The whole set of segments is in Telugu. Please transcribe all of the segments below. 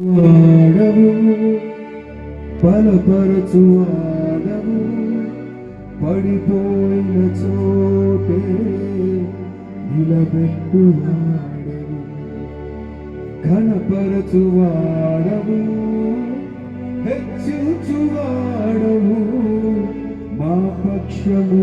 వాడవు బలపరచు వాడవు పడిపోయిన చోటే నిలబెట్టు వాడవు ఘనపరచు వాడవు హెచ్చించు మా పక్షము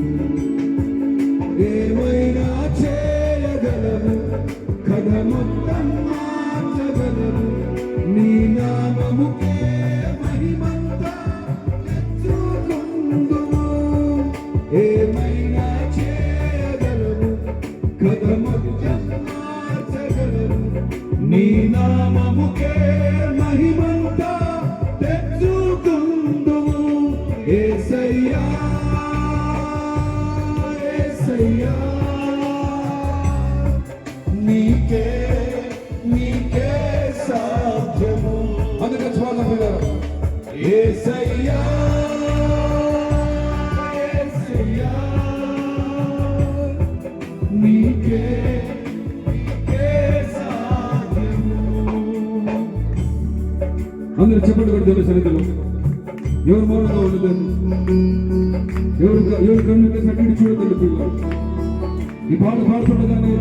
ఏసయ్యా ఏసయ్యా నీకే నీకే సాధ్యము. అందుకే చూడాలి పిల్లలు ఏసయ్యా ఏసయ్యా నీకే అందరూ చెప్పండి కూడా దేవుని సన్నిధిలో. ఎవరు మౌనంగా ఉండదండి ఎవరు ఎవరు కన్ను సటిని చూడదండి పిల్లలు? ఈ పాట పాడుతుండగానే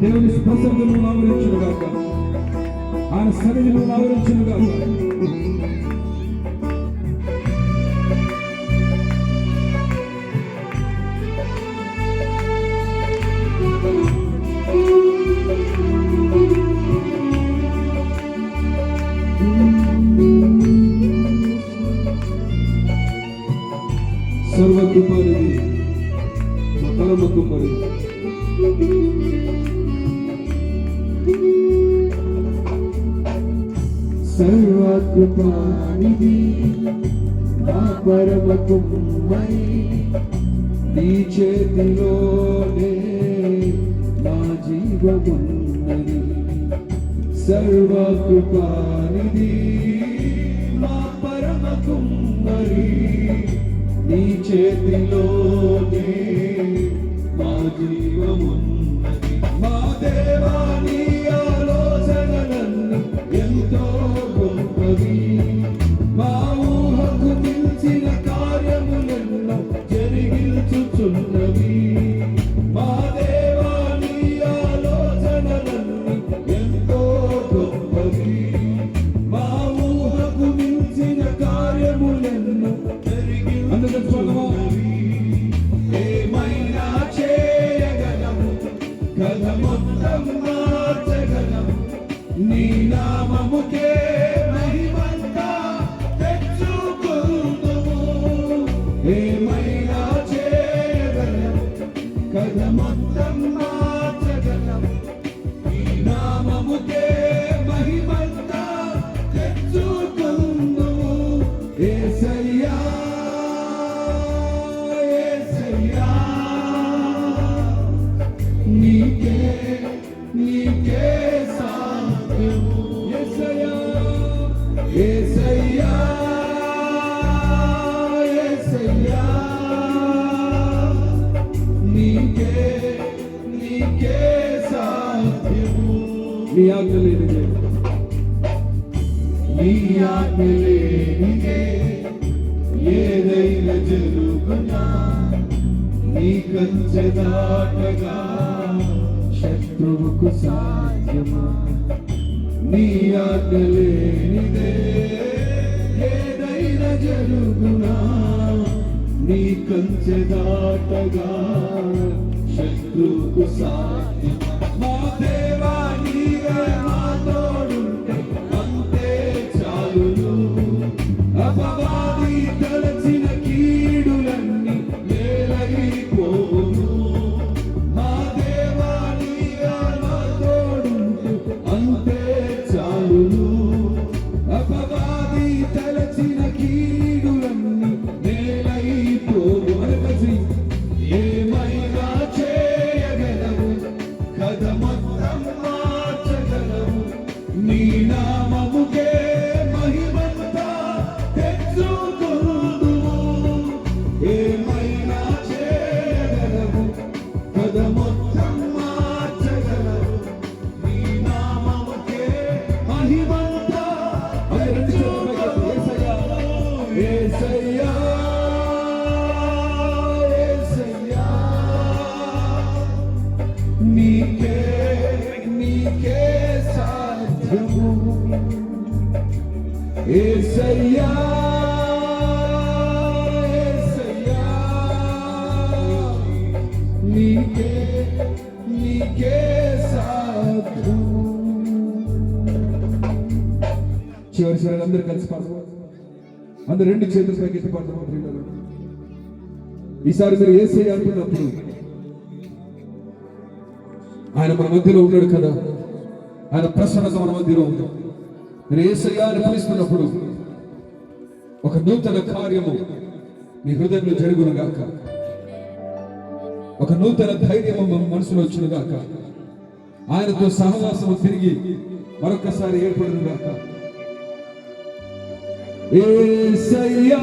దేవుని ప్రసంగము ఆవరించిన కాక ఆయన సన్నిధిలో ఆవరించిన కాక సర్వకృపానిధి మా పరమ కుమారి సర్వకృపానిధి మా పరమ కుమారి నీ చేతిలోనే నా జీవమున్నది. సర్వకృపానిధి మా పరమ కుమ్మరి నీ నామముకే నీకే నీకే సాధ్యము నీ ఆజ్ఞ లేనిదే నీ ఆజ్ఞ లేనిదే ఏదైనా జరుగునా? నీ కంచె దాటగా శత్రువుకు సాధ్యమా? నీ ఆజ్ఞ లేనిదే ఏదైనా జరుగునా? నీ కంచె దాటగా శత్రుకు సాధ్యం మా సాధ్యము యేసయ్యా, యేసయ్యా, నీకే నీకే సాధ్యము చివరిసారి అందరూ కలిసి పాడదాం అందరు రెండు చేతుల పైకి ఎత్తి పాడదాం ఈసారి మీరు ఏసయ్య అంటున్నప్పుడు ఆయన మన మధ్యలో ఉన్నాడు కదా? ఆయన ప్రసన్నత మన మధ్యలో ఉంది మీరు పిలుస్తున్నప్పుడు ఒక నూతన కార్యము మీ హృదయంలో జరుగును గాక. ఒక నూతన ధైర్యము మనసులో వచ్చును గాక. ఆయనతో సహవాసము తిరిగి మరొకసారి ఏర్పడును గాక. ఏసయ్యా!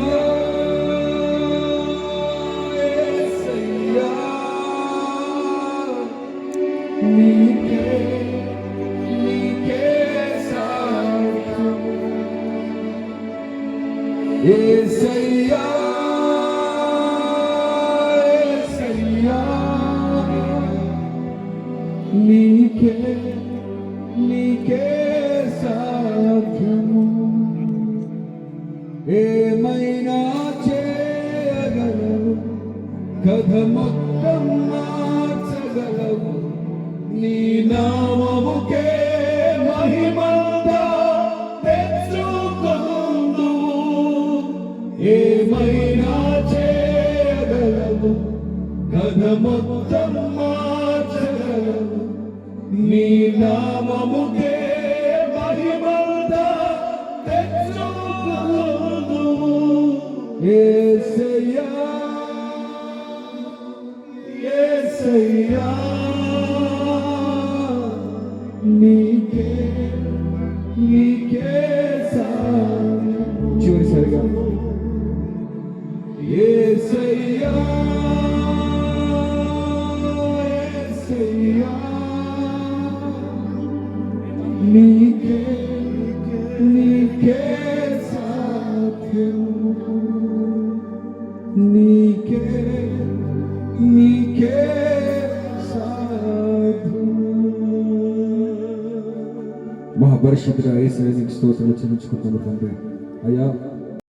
నీకే నీకే సాధ్యము ఏమైనా చేయగలవు కథ మొత్తం మార్చగలవు నీ నామముకే ఏమైనా చేయగలవు కథ మొత్తం మార్చగలవు నీ నామముకే మహిమంతా తెచ్చుకుందు నీకే నీకే సాధ్యము చివరిసారిగా. నీకే నీకే సాధ్యము. నీకే నీకే మహాపరిషత్తుగా ఏ సైనిక స్తోత్రాలు చెల్లించుకుంటున్నాను తండ్రి. అయ్యా